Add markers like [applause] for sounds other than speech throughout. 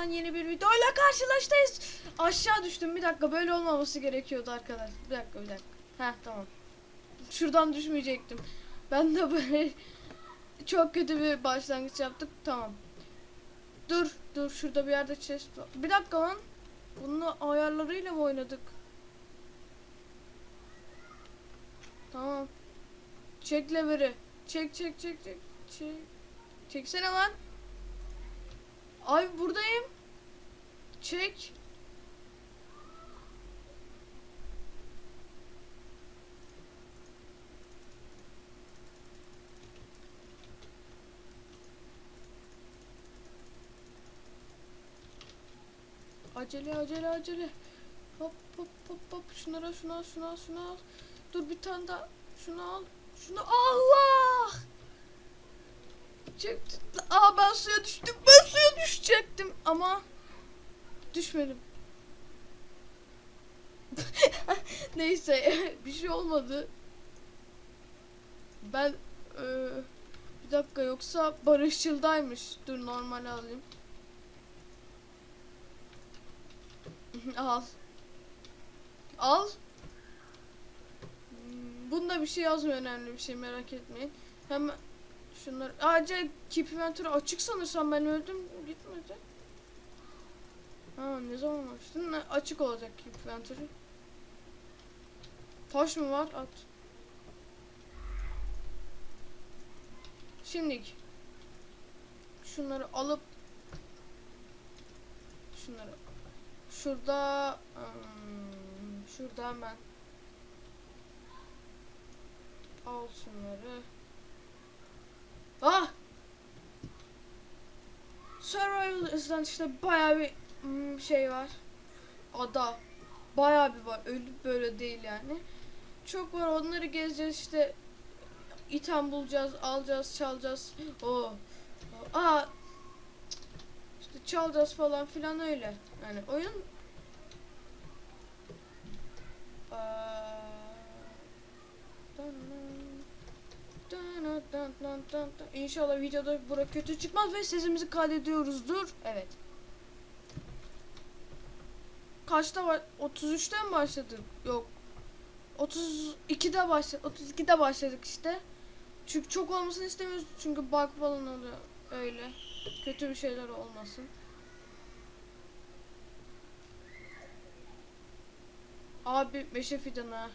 Gamers'tan yeni bir videoyla karşılaştayız. Aşağı düştüm. Bir dakika böyle olmaması gerekiyordu arkadaş. Bir dakika bir dakika. Heh tamam. Şuradan düşmeyecektim. Ben de böyle [laughs] çok kötü bir başlangıç yaptık. Tamam. Dur dur şurada bir yerde chest var. Bir dakika lan. Bunun ayarlarıyla mı oynadık? Tamam. Çek leveri. Çek çek çek çek. Çek. Çeksene lan. Ay buradayım. Çek. Acele acele acele. Hop hop hop hop. Şunlara şuna al, şuna al. Dur bir tane daha. Şunu al. Şunu Allah! Çekti. Aa ben suya düştüm. Ben suya düşecektim ama düşmedim. [laughs] Neyse [laughs] bir şey olmadı. Ben eee, bir dakika yoksa barışçıldaymış. Dur normal alayım. [laughs] Al. Al. Bunda bir şey yazmıyor önemli bir şey merak etmeyin. Hemen şunları ayrıca keep inventory açık sanırsam ben öldüm. Ha ne zaman açtın? Açık olacak inventory. Taş mı var? At. Şimdi şunları alıp şunları şurada ım, şurada hemen al şunları ah Survival izlen işte bayağı bir ım, şey var. Ada. Bayağı bir var. Ölüp böyle değil yani. Çok var. Onları gezeceğiz işte. İtem bulacağız alacağız çalacağız. O aa. İşte çalacağız falan filan öyle. Yani oyun. İnşallah videoda bura kötü çıkmaz ve sesimizi kaydediyoruzdur. Evet. Kaçta var? 33'te mi başladık? Yok. 32'de başladık. 32'de başladık işte. Çünkü çok olmasını istemiyoruz. Çünkü bug falan oluyor. Öyle. Kötü bir şeyler olmasın. Abi meşe fidanı ha.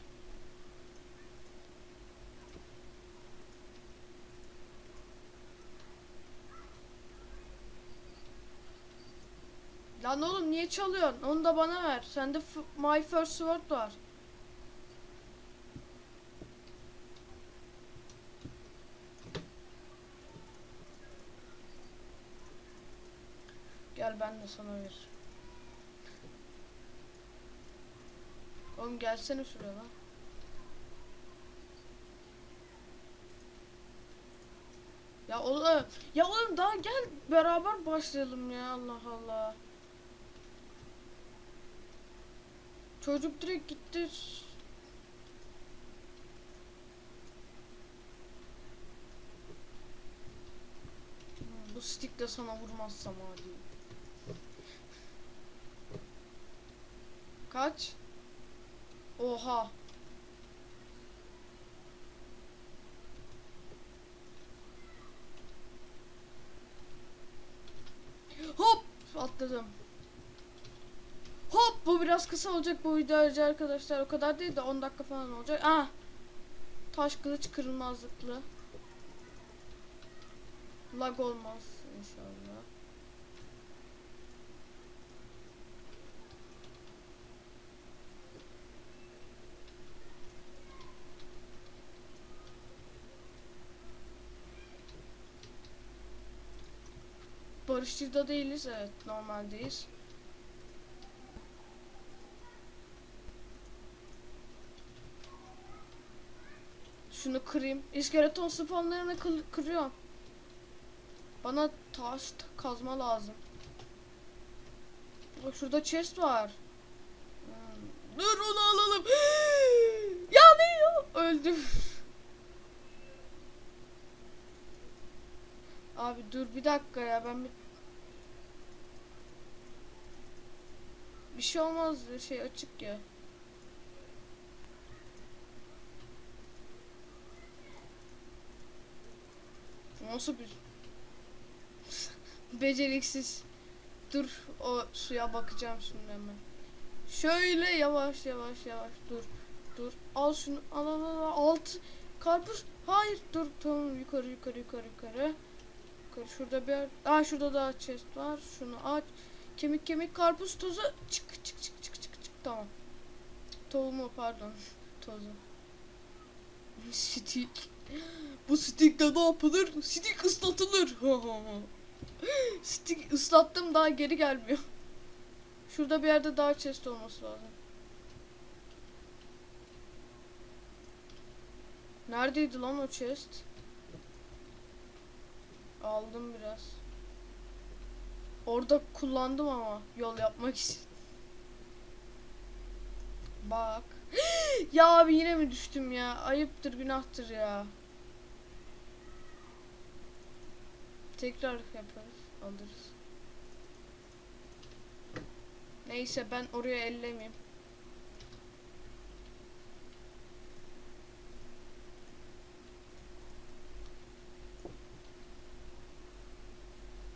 Lan oğlum niye çalıyorsun? Onu da bana ver. Sende My First Sword var. Gel ben de sana ver. Oğlum gelsene şuraya lan. Ya oğlum, ya oğlum daha gel beraber başlayalım ya Allah Allah. Çocuk direkt gitti. Bu stick de sana vurmazsam hadi. Kaç? Oha. Hop atladım. Bu biraz kısa olacak bu video arkadaşlar o kadar değil de 10 dakika falan olacak. Ah. Taş kılıç kırılmazlıklı. Lag olmaz inşallah. Barışçı'da değiliz evet normaldeyiz. Şunu kırayım. İskeleton spawnlarını kıl- kırıyorum. Bana taş kazma lazım. Bak şurada chest var. Hmm, Dur onu alalım. [gasps] Yanıyor. Öldüm. [laughs] Abi dur bir dakika ya ben bir... Bir şey olmaz şey açık ya. Nasıl bir beceriksiz. Dur o suya bakacağım şimdi hemen. Şöyle yavaş yavaş yavaş dur. Dur. Al şunu. Al al al. al. Alt karpuz. Hayır dur tamam yukarı yukarı yukarı yukarı. Yukarı şurada bir yer. Aa şurada daha chest var. Şunu aç. Kemik kemik karpuz tozu. Çık çık çık çık çık çık. Tamam. Tohumu pardon. [laughs] Tozu. [laughs] Stick. [gasps] Bu stickle ne yapılır? Stick ıslatılır. [gasps] Stick ıslattım daha geri gelmiyor. [laughs] Şurada bir yerde daha chest olması lazım. Neredeydi lan o chest? Aldım biraz. Orada kullandım ama yol yapmak için. Bak. [gasps] ya abi yine mi düştüm ya? Ayıptır günahtır ya. Tekrar yaparız. Alırız. Neyse ben oraya ellemeyeyim.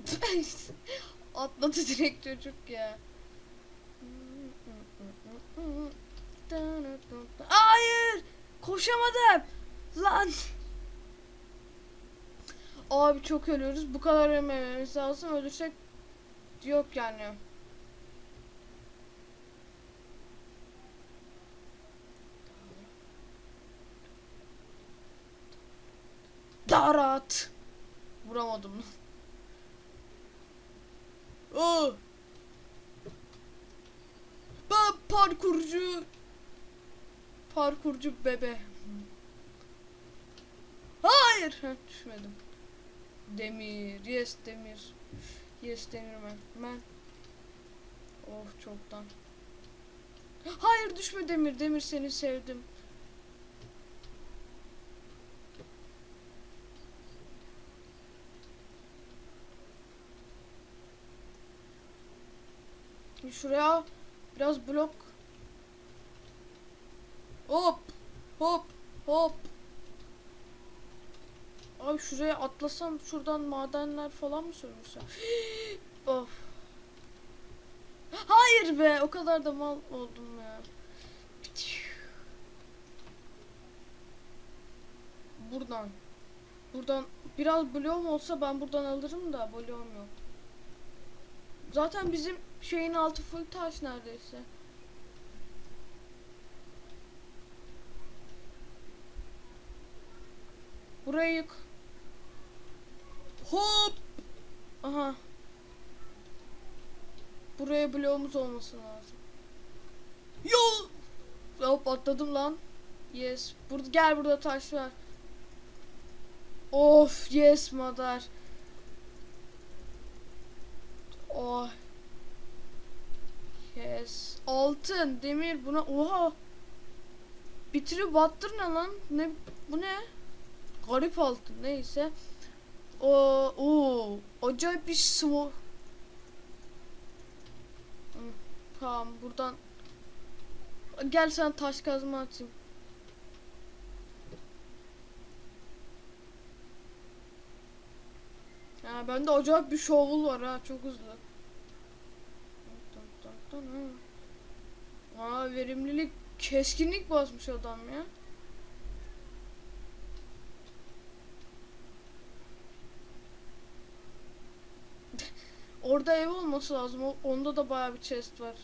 [laughs] Atladı direkt çocuk ya. Hayır! Koşamadım. Lan. Abi çok ölüyoruz. Bu kadar ölmememiz lazım. Ölürsek yok yani. Daha rahat. Vuramadım. Oh. Ben parkurcu parkurcu bebe. Hayır. Düşmedim. Demir. Yes demir. Yes demirmen. Ben. Oh çoktan. Hayır düşme demir. Demir seni sevdim. Şuraya biraz blok. Hop. Hop. Hop. Abi şuraya atlasam şuradan madenler falan mı sürmüşsem? [gasps] of. Hayır be o kadar da mal oldum ya. Buradan. Buradan biraz bloğum olsa ben buradan alırım da bloğum yok. Zaten bizim şeyin altı full taş neredeyse. Burayı yık. Hop. Aha. Buraya bloğumuz olması lazım. Yol. Hop atladım lan. Yes. Burada gel burada taş var. Of yes madar. Oh. Yes. Altın, demir buna oha. Bitiri battır ne lan? Ne bu ne? Garip altın neyse. O o acayip bir sıvı. Tamam buradan Gel sen taş kazma atayım. Ya bende acayip bir şovul var ha çok hızlı. Aa verimlilik keskinlik basmış adam ya. Orada ev olması lazım. Onda da bayağı bir chest var.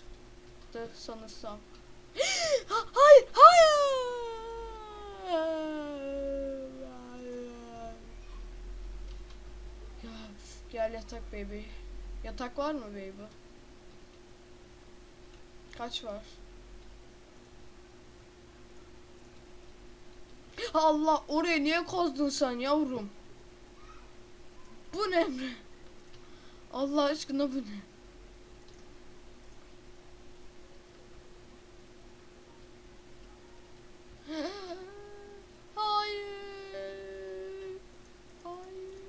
De sanırsam. [gasps] Ha- hayır, hayır. Ya, gel yatak baby. Yatak var mı baby? Kaç var? Allah oraya niye kazdın sen yavrum? Bu ne? Allah aşkına bu ne? Hayır. Hayır.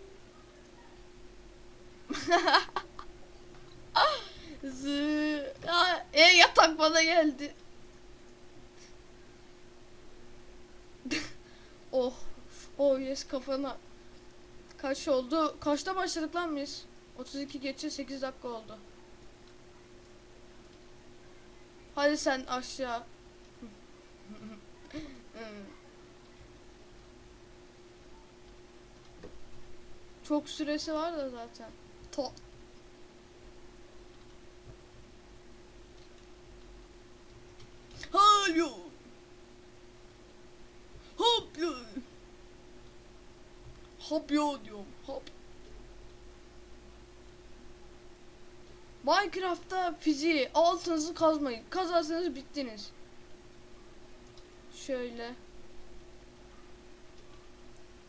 [laughs] Zı. Aa, E yatak bana geldi. [laughs] oh. Oh yes kafana. Kaç oldu? Kaçta başladık lan biz? 32 geçe 8 dakika oldu. Hadi sen aşağı. Çok süresi var da zaten. To Halyo. Hopyo. Hopyo diyorum. Hop. Minecraft'ta fiziği altınızı kazmayın. Kazarsanız bittiniz. Şöyle.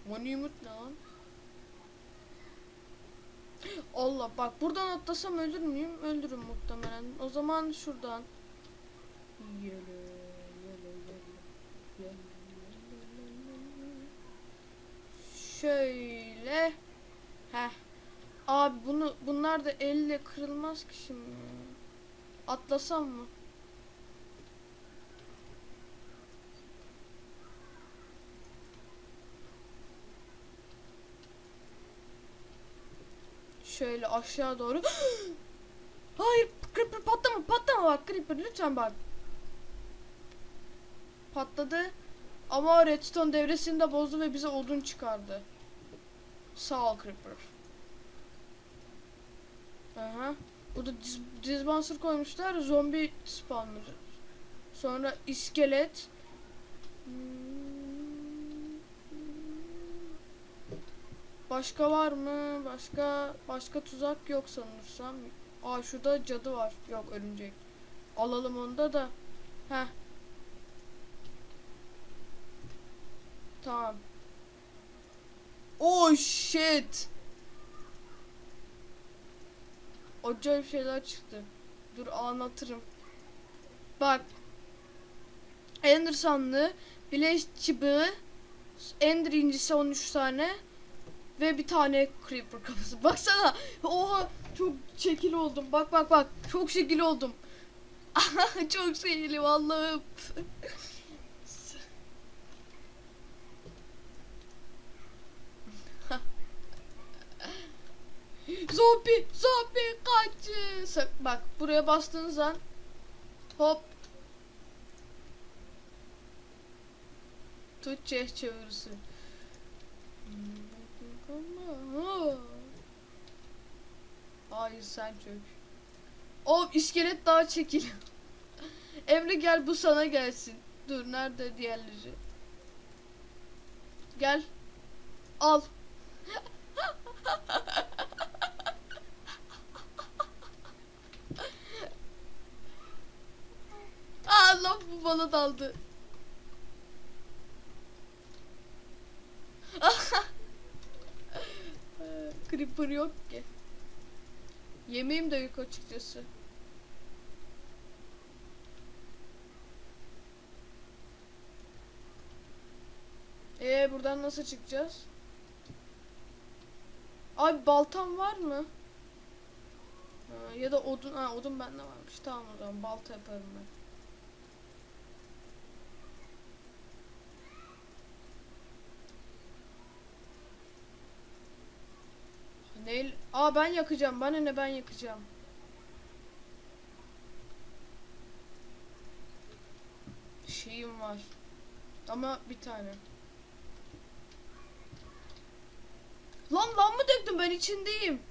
Manimut ne lan? Allah bak buradan atlasam ölür müyüm? Öldürürüm muhtemelen. O zaman şuradan. Şöyle. Heh. Abi bunu bunlar da elle kırılmaz ki şimdi. Atlasam mı? Şöyle aşağı doğru. [gasps] Hayır, creeper patlama, patlama bak creeper lütfen bak. Patladı. Ama redstone devresini de bozdu ve bize odun çıkardı. Sağ ol creeper. Aha. Burada diz, dispenser koymuşlar. Zombi spawner. Sonra iskelet. Başka var mı? Başka başka tuzak yok sanırsam. Aa şurada cadı var. Yok örümcek. Alalım onu da da. Heh. Tamam. Oh shit. Acayip şeyler çıktı. Dur anlatırım. Bak. Ender sandığı, Bileş çıbığı, Ender incisi 13 tane ve bir tane Creeper kafası. [laughs] Baksana. Oha çok şekil oldum. Bak bak bak. Çok şekil oldum. [laughs] çok şekil Allah'ım. [laughs] Zombi, zombi kaç. Bak buraya bastığınız an hop Türkçe çevirisi. Hayır sen çök. O iskelet daha çekil. [laughs] Emre gel bu sana gelsin. Dur nerede diğerleri? Gel. Al. [laughs] Allah bu bana daldı. [laughs] Creeper yok ki. Yemeğim de yok açıkçası. Ee buradan nasıl çıkacağız? Abi baltam var mı? Ha, ya da odun, ha odun bende varmış. Tamam o zaman balta yaparım ben. Ne? Aa ben yakacağım. Bana ne ben yakacağım. Şeyim var. Ama bir tane. Lan lan mı döktüm ben içindeyim.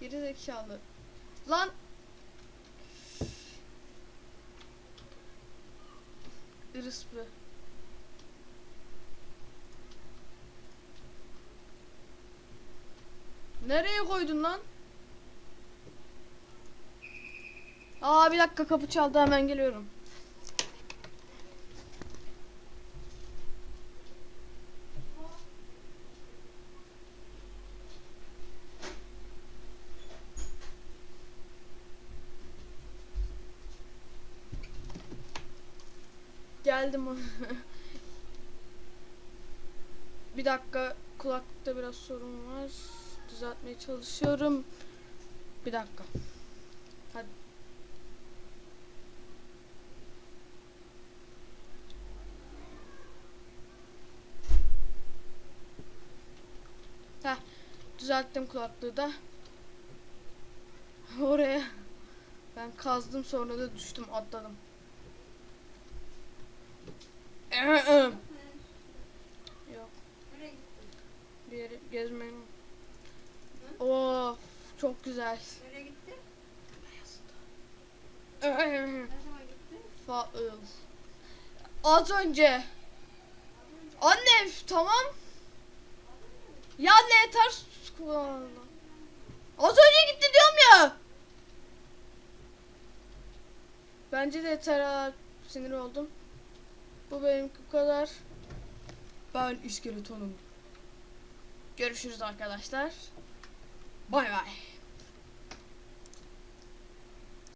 Geri zekalı. Lan. Irıspı. Nereye koydun lan? Aa bir dakika kapı çaldı hemen geliyorum. Geldim. [laughs] bir dakika kulaklıkta biraz sorun var. Düzeltmeye çalışıyorum. Bir dakika. Hadi. Heh, düzelttim kulaklığı da. [laughs] Oraya ben kazdım sonra da düştüm atladım. [clears throat] Yok Nereye gittin? bir yere gezmeye. Of çok güzel. Nereye gittin? [laughs] Faıl. Az önce. Anne tamam. Ya ne yeter. Kulağına. Az önce gitti diyorum ya. Bence de yeter ha. Sinir oldum. Bu benimki bu kadar. Ben iskeletonum. Görüşürüz arkadaşlar. Bay bay.